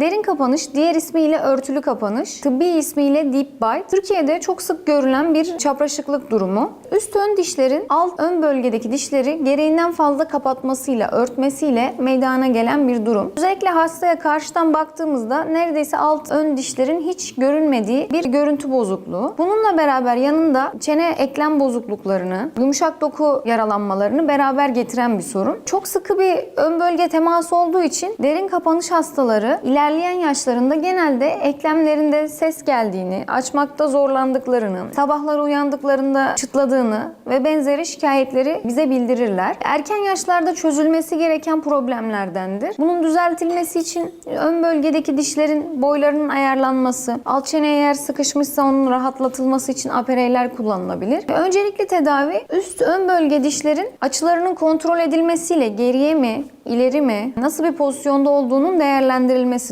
Derin kapanış, diğer ismiyle örtülü kapanış, tıbbi ismiyle deep bite, Türkiye'de çok sık görülen bir çapraşıklık durumu. Üst ön dişlerin alt ön bölgedeki dişleri gereğinden fazla kapatmasıyla, örtmesiyle meydana gelen bir durum. Özellikle hastaya karşıdan baktığımızda neredeyse alt ön dişlerin hiç görünmediği bir görüntü bozukluğu. Bununla beraber yanında çene eklem bozukluklarını, yumuşak doku yaralanmalarını beraber getiren bir sorun. Çok sıkı bir ön bölge teması olduğu için derin kapanış hastaları ilerleyen yaşlarında genelde eklemlerinde ses geldiğini, açmakta zorlandıklarını, sabahları uyandıklarında çıtladığını ve benzeri şikayetleri bize bildirirler. Erken yaşlarda çözülmesi gereken problemlerdendir. Bunun düzeltilmesi için ön bölgedeki dişlerin boylarının ayarlanması, alt çene eğer sıkışmışsa onun rahatlatılması için apereyler kullanılabilir. Öncelikli tedavi üst ön bölge dişlerin açılarının kontrol edilmesiyle geriye mi, ileri mi, nasıl bir pozisyonda olduğunun değerlendirilmesidir.